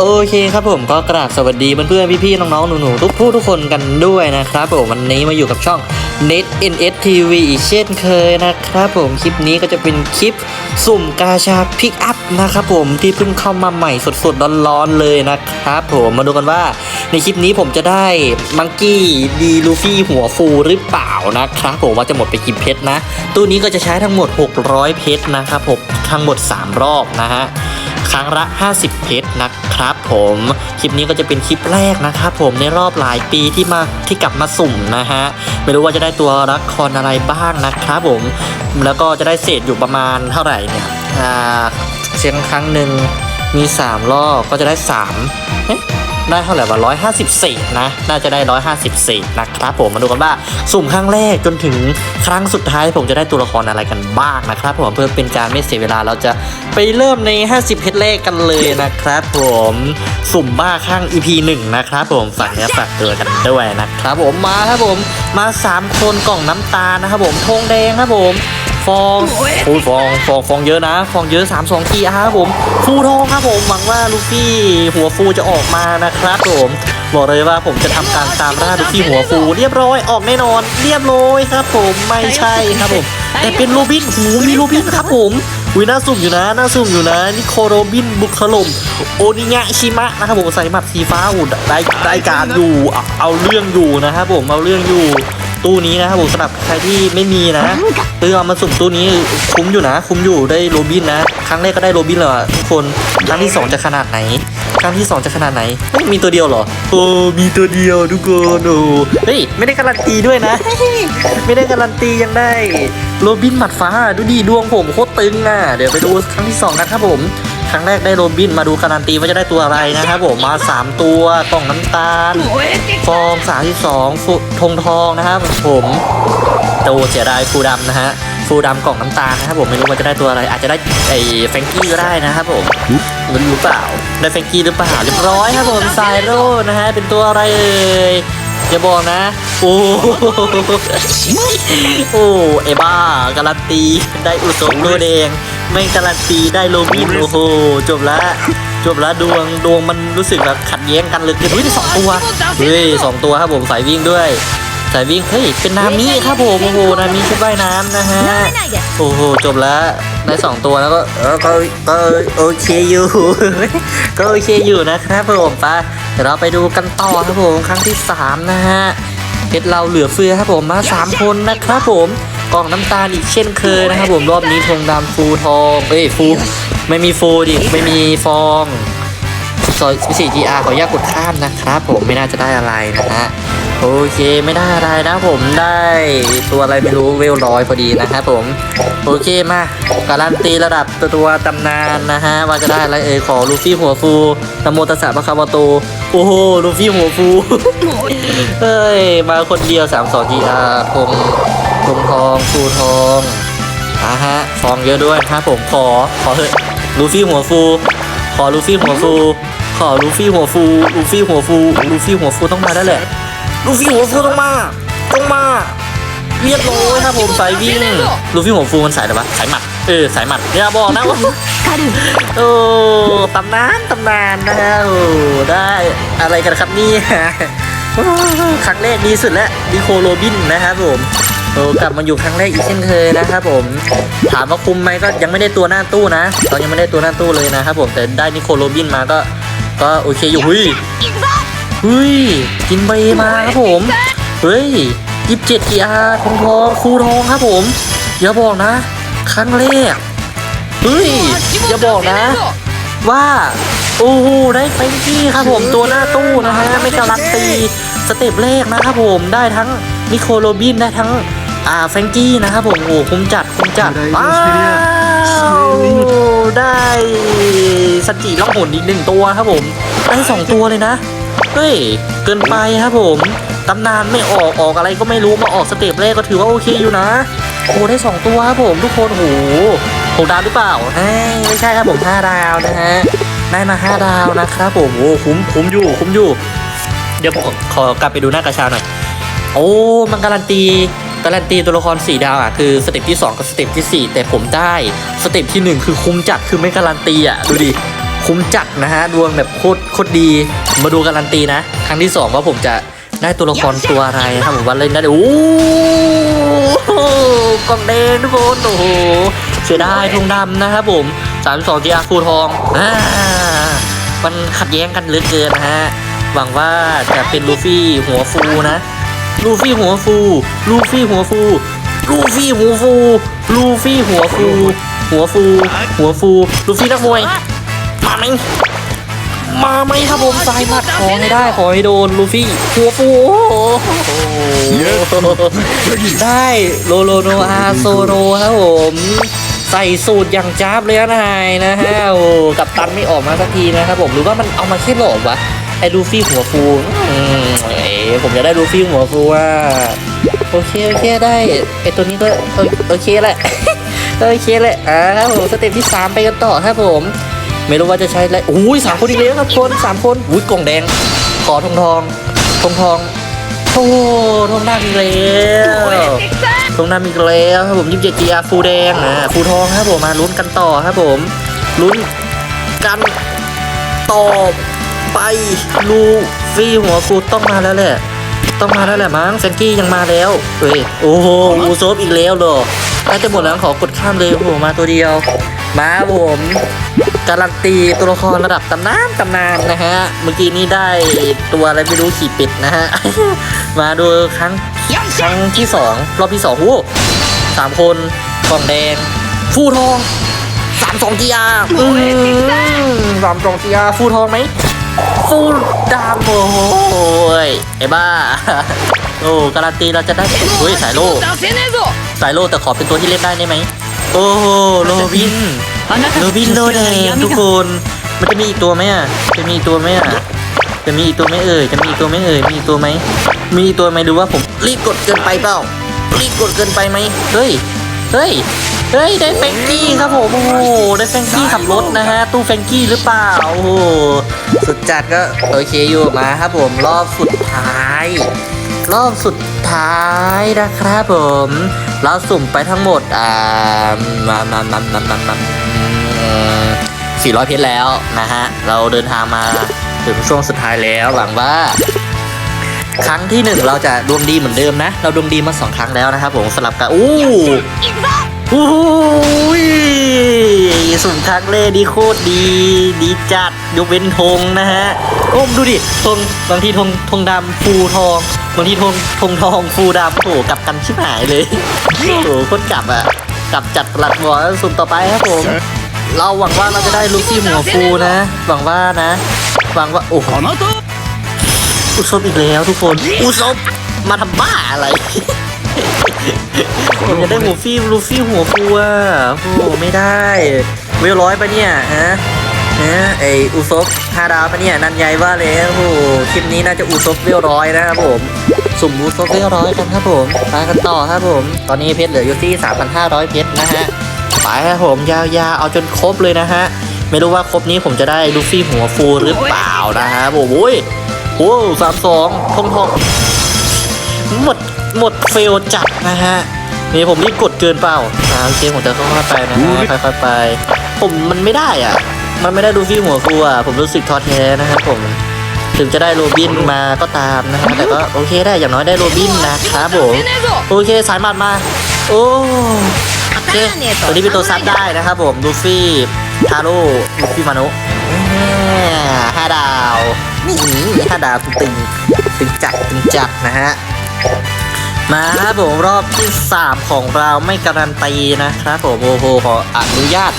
โอเคครับผมก็กราบสวัสดีเพื่อนๆพี่ๆน้องๆหนูๆทุกผู้ทุกคนกันด้วยนะครับผมวันนี้มาอยู่กับช่อง Net NS TV อีกเช่นเคยนะครับผมคลิปนี้ก็จะเป็นคลิปสุ่มกาชาพิกอัพนะครับผมที่เพิ่งเข้ามาใหม่สดๆร้อนๆเลยนะครับผมมาดูกันว่าในคลิปนี้ผมจะได้มังกี้ดีลูฟี่หัวฟูหรือเปล่านะครับผมว่าจะหมดไปกี่เพชรนะ ตู้นี้ก็จะใช้ทั้งหมด 600 เพชรนะครับผมทั้งหมด 3 รอบนะฮะ รั้งละ 50 เพชรนะครับ ผมคลิปนี้ก็จะเป็นคลิปแรกนะครับผมในรอบหลายปีที่มาที่กลับมาสุ่มนะฮะไม่รู้ว่าจะได้ตัวละครอะไรบ้างนะครับผมแล้วก็จะได้เศษอยู่ประมาณเท่าไหร่เนี่ยอ่าเซียงครั้งหนึ่งมี 3 รอบก็จะได้3เอ๊ะ ได้เท่าไหร่วะร้อยห้าสิบเศษนะ น่าจะได้ร้อยห้าสิบเศษนะครับผมมาดูกันว่าสุ่มครั้งแรกจนถึงครั้งสุดท้ายผมจะได้ตัวละครอะไรกันบ้างนะครับผมเพื่อเป็นการไม่เสียเวลาเราจะไปเริ่มใน 50เพชรแรกกันเลยนะครับผมสุ่มบ้าข้าง EP 1นะครับผมฝากเนื้อฝากตัวกันด้วยนะครับผมมาครับผมมา 3 คนกล่องน้ำตาลนะครับผมธงแดงครับผม ฟองโอ้ยฟองฟองฟองเยอะนะ ฟองเยอะ3 2กีครับผมฟูทองครับผมหวังว่าลูฟี่หัวฟูจะออกมานะครับผมบอกเลยว่าผมจะทำการตามล่าลูฟี่หัวฟูเรียบร้อยออกแน่นอน เรียบร้อยครับ ผมไม่ใช่ครับผมแต่เป็นโรบินหูมีโรบินครับผมอุ้ยน่าสุ่มอยู่นะน่าสุ่มอยู่นะนิโคโรบินบุคลมโอนิงะชิมะนะครับผมใส่หมัดสีฟ้าอุดได้ได้การอยู่เอาเอาเรื่องอยู่นะครับผมเอาเรื่องอยู่ตู้นี้นะครับผมสำหรับใครที่ไม่มีนะ เออเอามาสุ่มตู้นี้คุ้มอยู่นะ คุ้มอยู่ได้โรบินนะ ครั้งแรกก็ได้โรบินแล้วอทุกคนครั้งที่สองจะขนาดไหนครั้งที่สองจะขนาดไหนมีตัวเดียวเหรอโอ้มีตัวเดียวทุกคนโอ้เฮ้ยไม่ได้การันตีด้วยนะ ไม่ได้การันตียังได้โรบินหมัดฟ้าดูดีดวงผมโคตรตึงอะเดี๋ยวไปดูครั้งที่สองกันครับผม ครั้งแรกได้โรบินมาดูการันตีว่าจะได้ตัวอะไรนะครับผมมาสามตัวกล่องน้ำตาล ฟองสามที่สองธงทองนะครับผมโตเสียดายฟูดำนะฮะฟูดำกล่องน้ำตาลนะครับผมไม่รู้ว่าจะได้ตัวอะไร อาจจะได้ไอ้แฟงกี้ก็ได้นะครับผมมันรู้เปล่าได้แฟงกี้หรือเปล่าเรียบร้อยครับผมไซโร่นะฮะเป็นตัวอะไรเอ่ยอย่าบอกนะ โอ้โอ้ไอ้บ้าการันตีได้อุศมตัวแดง ไม่การันตีได้โรบินโอ้โหจบละจบแล้วดวงดวงมันรู้สึกแบบขัดแย้งกันเลยเฮ้ยได้สองตัวเฮ้ยสองตัวครับผมสายวิ่งด้วยสายวิ่งเฮ้ยเป็นนามิครับผมโอ้โหนามิชุดว่ายน้ำนะฮะโอ้โหจบแล้วได้สองตัวแล้วก็เออก็ก็โอเคอยู่ก็โอเคอยู่นะครับผมไปเดี๋ยวเราไปดูกันต่อครับผมครั้งที่สามนะฮะเพชรเราเหลือเฟือครับผมมาสามคนนะครับผม กล่องน้ำตาลอีกเช่นเคยนะครับผมรอบนี้ธงดำฟูทองเอ้ยฟูไม่มีฟูดิไม่มีฟองซอย4 GR ขออนุญาตกดข้ามนะครับผมไม่น่าจะได้อะไรนะฮะโอเคไม่ได้อะไรนะผมได้ตัวอะไรไม่รู้เวลร้อยพอดีนะครับผม โอเคมาการันตีระดับตัวตำนานนะฮะว่าจะได้อะไรเอ่ยขอลูฟี่หัวฟูนโมตัสสะพระคาวาโตโอ้โหลูฟี่หัวฟูเอ้ยมาคนเดียว3 2 GR ธงธง ทองฟูทองอะฮะฟองเยอะด้วยนะครับผมขอขอเถอะลูฟี่หัวฟู ขอลูฟี่หัวฟู ขอลูฟี่หัวฟูลูฟี่หัวฟูลูฟี่หัวฟูต้องมาได้แหละลูฟี่หัวฟูต้องมาต้องมาเรียบร้อยครับผมสายวิ่งลูฟี่หัวฟูมันสายอะไรวะสายหมัดเออสายหมัดอย่าบอกนะว่าโอ้ตำนานตำนานนะฮะโอ้ได้อะไรกันครับเนี่ยโอ้ครั้งแรกดีสุดแล้วดีโคโรบินนะครับผม โอ้กลับมาอยู่ครั้งแรกอีกเช่นเคยนะครับผมถามว่าคุ้มไหมก็ยังไม่ได้ตัวหน้าตู้นะตอนยังไม่ได้ตัวหน้าตู้เลยนะครับผมแต่ได้นิโคโรบินมาก็ก็โอเคอยู่เฮ้ยเฮ้ยกินใบมาครับผมเฮ้ยยี่สิบเจ็ดกีอาร์ทองทองคูทองครับผมอย่าบอกนะ ครั้งแรกเฮ้ยอย่าบอกนะ ว่าโอ้โหได้เฟนกี้ครับผมตัวหน้าตู้นะฮะไม่การันตีสเต็ปแรกนะครับผมได้ทั้งนิโคโรบินได้ทั้ง อ่าแฟรงกี้นะครับผมโอ้คุ้มจัดคุ้มจัดว้าวได้สจิล่องหนอีกหนึ่งตัวครับผมได้สองตัวเลยนะเฮ้ยเกินไปครับผมตำนานไม่ออกออกอะไรก็ไม่รู้มาออกสเต็ปแรกก็ถือว่าโอเคอยู่นะโอ้ได้สองตัวครับผมทุกคนโอ้โหหกดาวหรือเปล่าเอ้ยไม่ใช่ครับผมห้าดาวนะฮะได้มาห้าดาวนะครับผมโอ้คุ้มคุ้มอยู่คุ้มอยู่ เดี๋ยวผมขอกลับไปดูหน้ากระชาหน่อย โอ้มันการันตี การันตีตัวละคร4ดาวอะคือสเต็ปที่ 2 กับสเต็ปที่ 4 แต่ผมได้สเต็ปที่ 1 คือคุ้มจัดคือไม่การันตีอะดูดิคุ้มจัดนะฮะดวงแบบโคตรโคตรดีมาดูการันตีนะ ครั้งที่สองว่าผมจะได้ตัวละครตัวอะไรครับผมว่าเล่นได้โอ้กองแดงทุกคนโอ้โหเสียดายทงดำนะครับผมสามสองจีอาฟูทองอ่ามันขัดแย้งกันเหลือเกินนะฮะหวังว่าจะเป็นลูฟี่หัวฟูนะ ลูฟี่หัวฟู ลูฟี่หัวฟู ลูฟี่หัวฟู ลูฟี่หัวฟู หัวฟู หัวฟู ลูฟี่นักมวย มาไหมมาไหมครับผมสายหมัดขอให้ได้ขอให้โดนลูฟี่หัวฟูโอ้โหได้โลโลโนอาโซโรครับผมใส่สูตรอย่างจ้าบเลยนะนายนะฮะโอ้กับตันไม่ออกมาสักทีนะครับผมหรือว่ามันเอามาแค่หลอกวะ ไอ้ลูฟี่หัวฟูอืมเอ๋ผมจะได้ลูฟี่หัวฟูว่า โอเคโอเคได้ไอ้ตัวนี้ก็โอเคแหละ โอเคแหละอ่าครับผมสเต็ปที่ 3 ไปกันต่อครับผม ไม่รู้ว่าจะใช้อะไรอุ้ยสามคนอีกแล้วครับคนสามคนอุ้ยกล่องแดง ขอทองทองทองทองโอ้ทองหน้าอีกแล้วทองหน้าอีกแล้วครับผมยิบเจจีอาฟูแดงอ่าฟูทองครับผมมาลุ้นกันต่อครับผมลุ้นกันต่อ ไปลูฟี่หัวฟูต้องมาแล้วแหละ ต้องมาแล้วแหละมั้งแฟงกี้ยังมาแล้วเฮ้ยโอ้โหอูโซบอีกแล้วเหรอใกล้จะหมดแล้วขอกดข้ามเลยโอ้โหมาตัวเดียว มาผมการันตีตัวละครระดับตำนานตำนานนะฮะ เมื่อกี้นี้ได้ตัวอะไรไม่รู้ขี่ปิดนะฮะ มาดูครั้งครั้งที่สองรอบที่สองโอ้สามคนกล่องแดงฟูทองสามสองจีอาอืมสามสองจีอาฟูทองไหม ฟูลดามโอ้ยไอ้บ้า โอ้การันตีเราจะได้เฮ้ยสายโลสายโลแต่ขอเป็นตัวที่เล่นได้ได้ไหมโอ้โหโรบินโรบินโลแดงทุกคนมันจะมีอีกตัวไหมอะจะมีอีกตัวไหมอะจะมีอีกตัวไหมเอ่ยจะมีอีกตัวไหมเอ่ยมีอีกตัวไหมมีอีกตัวไหมดูว่าผมรีบกดเกินไปเปล่ารีบกดเกินไปไหมเฮ้ยเฮ้ย เฮ้ยได้แฟงกี้ครับผมโอ้โหได้แฟงกี้ขับรถนะฮะตู้แฟงกี้หรือเปล่าโอ้โหสุดจัดก็โอเคอยู่มาครับผมรอบสุดท้าย รอบสุดท้ายนะครับผม เราสุ่มไปทั้งหมดอ่ามามามามามามาสี่ร้อยเพชรแล้วนะฮะเราเดินทางมาถึงช่วงสุดท้ายแล้วหวังว่าครั้งที่หนึ่งเราจะดวงดีเหมือนเดิมนะ เราดวงดีมาสองครั้งแล้วนะครับผมสลับกันอู้ โอ้ยสุนทักเล่ดีโคตรดี ดีจัดยกเว้นธงนะฮะโอ้ดูดิธงบางทีธงธงดำฟูทอง บางทีธงธงทองฟูดำโอ้กลับกันชิบหายเลยโอ้โหโคตรกลับอะกลับจัดหลัดบอวสุ่มต่อไปครับผม เราหวังว่าเราจะได้ลูซี่หมวฟูนะ หวังว่านะ หวังว่าโอ้โหอุซบอีกแล้วทุกคนอุซบมาทำบ้าอะไร ผมจะได้หัวฟี่ลูฟี่หัวฟูอะโอ้โหไม่ได้เวลร้อยปะเนี่ยฮะฮะไออุซบห้าดาวปะเนี่ยนันใหญ่ว่าแล้วโอ้โหคลิปนี้น่าจะอุซบเวลร้อยนะครับผมสุ่มอุซบเวลร้อยกันครับผมไปกันต่อครับผม ตอนนี้เพชรเหลืออยู่ที่3,500 เพชรนะฮะไปครับผมยาวๆเอาจนครบเลยนะฮะไม่รู้ว่าครบนี้ผมจะได้ลูฟี่หัวฟูหรือเปล่านะฮะโอ้โหยโอ้สามสองทองทองหมด หมดเฟลจัดนะฮะนี่ผมรีบกดเกินเปล่าโอเคผมจะค่อยๆไปนะฮะค่อยๆไป ผมมันไม่ได้อะ มันไม่ได้ดูฟี่หัวกูอะผมรู้สึกท้อแท้นะครับผมถึงจะได้โรบินมาก็ตามนะครับแต่ก็โอเคได้อย่างน้อยได้โรบินนะครับผมโอเคสายมัดมา โอ้โอเคตัวนี้เป็นตัวซับได้นะครับผมลูฟี่ทาโร่ลูฟี่มานุห้าดาวนี่ห้าดาวตึงตึงจัดตึงจัดนะฮะ มาครับผมรอบที่ 3 ของเราไม่การันตีนะครับผมโอ้โหขออนุญาต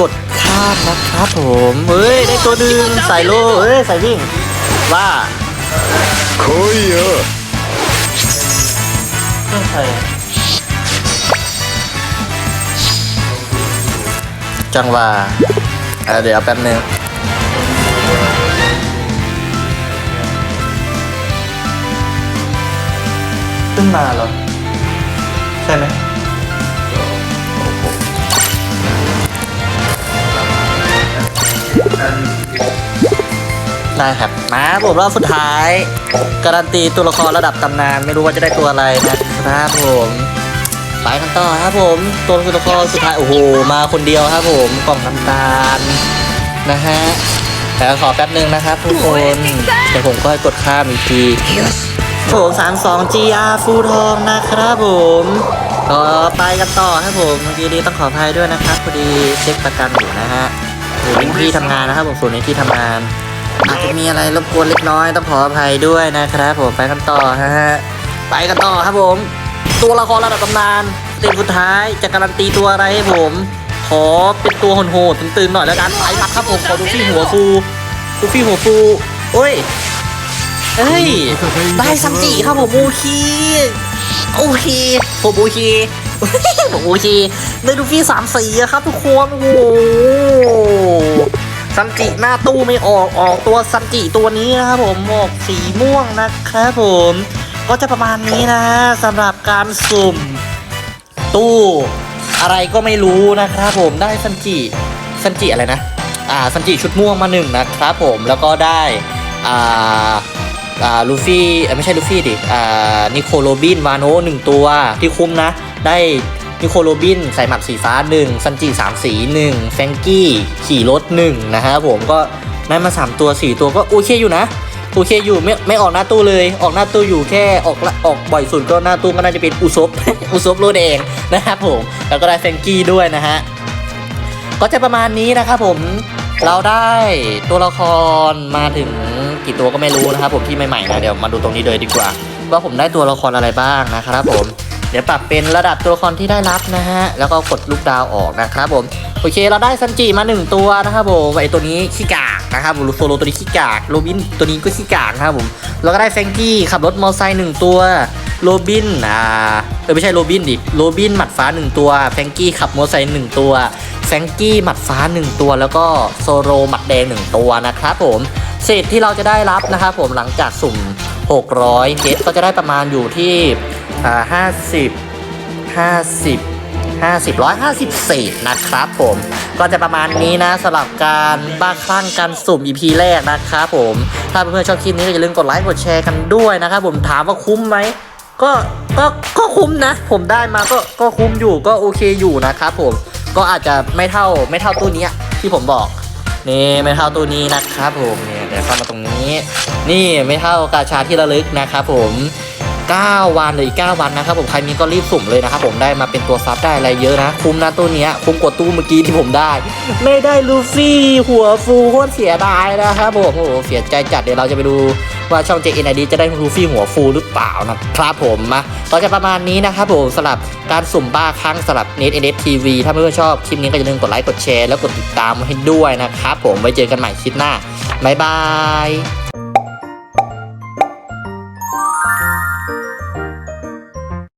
กดข้ามนะครับผมเฮ้ยได้ตัวหนึ่งใส่โลเฮ้ยใส่วิ่งว่าโคยเยอะใส่จังว่าเดี๋ยวแป๊บนึง ขึ้นมาเหรอ ใช่ไหมได้ครับ มาผมรอบสุดท้าย การันตีตัวละครระดับตำนาน ไม่รู้ว่าจะได้ตัวอะไรนะครับผมไปกันต่อครับผม ตัวละครสุดท้าย โอ้โห มาคนเดียวครับผม กล่องน้ำตาล นะฮะแต่ขอแป๊บนึงนะครับทุกคน เดี๋ยวผมก็กดข้ามอีกที ผมสามสอง GR ฟูทองนะครับผมก็ไปกันต่อครับผมเมื่อกี้นี้ต้องขออภัยด้วยนะครับพอดีเช็คประกันอยู่นะฮะอยู่ในที่ทำงานนะครับผมส่วนในที่ทำงาน อาจจะมีอะไรรบกวนเล็กน้อยต้องขออภัยด้วยนะครับผมไปกันต่อฮะไปกันต่อครับผม ตัวละครระดับตำนานสเต็ปสุดท้ายจะการันตีตัวอะไรให้ผม ขอเป็นตัวโหดๆตึงๆหน่อยแล้วกันไปมัดครับผมขอดูฟี่หัวฟูดูฟี่หัวฟูโอ้ย เอ้ย ได้ซัมจิครับผมโอเคโอเคผมโอเคผมโอเคได้ดูฟี่สามสีอะครับทุกคนโอ้โหซัมจิหน้าตู้ไม่ออกออกตัวซัมจิตัวนี้นะครับผมออกสีม่วงนะครับผม ก็จะประมาณนี้นะสำหรับการสุ่ม ตู้อะไรก็ไม่รู้นะครับผมได้ซันจิซันจิอะไรนะ อ่าซันจิชุดม่วงมาหนึ่งนะครับผมแล้วก็ได้อ่า อ่าลูฟี่ไม่ใช่ลูฟี่ดิอ่านิโคโรบินวาโนหนึ่งตัวที่คุ้มนะ ได้นิโคโรบินใส่หมักสีฟ้าหนึ่งซันจิสามสีหนึ่งแฟงกี้ ขี่รถหนึ่งนะครับผมก็ได้มาสามตัวสี่ตัวก็โอเคอยู่นะโอเคอยู่ไม่ไม่ออกหน้าตู้เลยออกหน้าตู้อยู่แค่ออกละออกบ่อยสุดก็หน้าตู้ก็น่าจะเป็นอุซบอุซบโลแดงนะครับผมแล้วก็ได้แฟงกี้ด้วยนะฮะก็จะประมาณนี้นะครับผม เราได้ตัวละครมาถึงกี่ตัวก็ไม่รู้นะครับผมที่ใหม่ๆนะเดี๋ยวมาดูตรงนี้เลยดีกว่า ว่าผมได้ตัวละครอะไรบ้างนะครับผมเดี๋ยวปรับเป็นระดับตัวละครที่ได้รับนะฮะแล้วก็กดลูกดาวออกนะครับผมโอเคเราได้ซันจิมาหนึ่งตัวนะครับผมไอตัวนี้ขี้กากนะครับลูโซโลตัวนี้ขี้กากโรบินตัวนี้ก็ขี้กากนะครับผมแล้วก็ได้แฟงกี้ขับรถมอเตอร์ไซค์หนึ่งตัวโรบินอ่าเออไม่ใช่โรบินดิโรบินหมัดฟ้าหนึ่งตัวแฟงกี้ขับมอเตอร์ไซค์หนึ่งตัว ฟงกี้หมัดฟ้าหนึ่งตัว แล้วก็โซโรหมัดแดงหนึ่งตัวนะครับผมเศษที่เราจะได้รับนะครับผมหลังจากสุ่ม 600เกตก็จะได้ประมาณอยู่ที่อ่าสิบห้าสิบ50 50 150เศษนะครับผมก็จะประมาณนี้นะสำหรับการบ้าคลั่งการสุ่ม EP แรกนะครับผมถ้าเพื่อนๆชอบคลิปนี้ก็อย่าลืมกดไลค์กดแชร์กันด้วยนะครับผมถามว่าคุ้มไหมก็ก็ก็คุ้มนะ ผมได้มาก็ก็คุ้มอยู่ก็โอเคอยู่นะครับผม ก็อาจจะไม่เท่าไม่เท่าตู้นี้ที่ผมบอกนี่ไม่เท่าตู้นี้นะครับผมเนี่ยเดี๋ยวเข้ามาตรงนี้ นี่ไม่เท่ากาชาที่ระลึกนะครับผม 9 วันหรืออีก9วันนะครับผมใครมีก็รีบสุ่มเลยนะครับผมได้มาเป็นตัวซับได้อะไรเยอะนะ คุ้มนะตัวเนี้ยคุ้มกว่าตู้เมื่อกี้ที่ผมได้ ไม่ได้ลูฟี่หัวฟูโคตรเสียดายนะครับผมโอ้โหเสียใจจัดเดี๋ยวเราจะไปดูว่าช่อง JNID จะได้ลูฟี่หัวฟูหรือเปล่านะครับผมมาก็จะประมาณนี้นะครับผมสำหรับการสุ่มบ้าครั้งสำหรับ Net NF TV ถ้าเพื่อนๆชอบคลิปนี้ก็อย่าลืมกดไลค์กดแชร์แล้วกดติดตามให้ด้วยนะครับผมไว้เจอกันใหม่คลิปหน้าบ๊ายบาย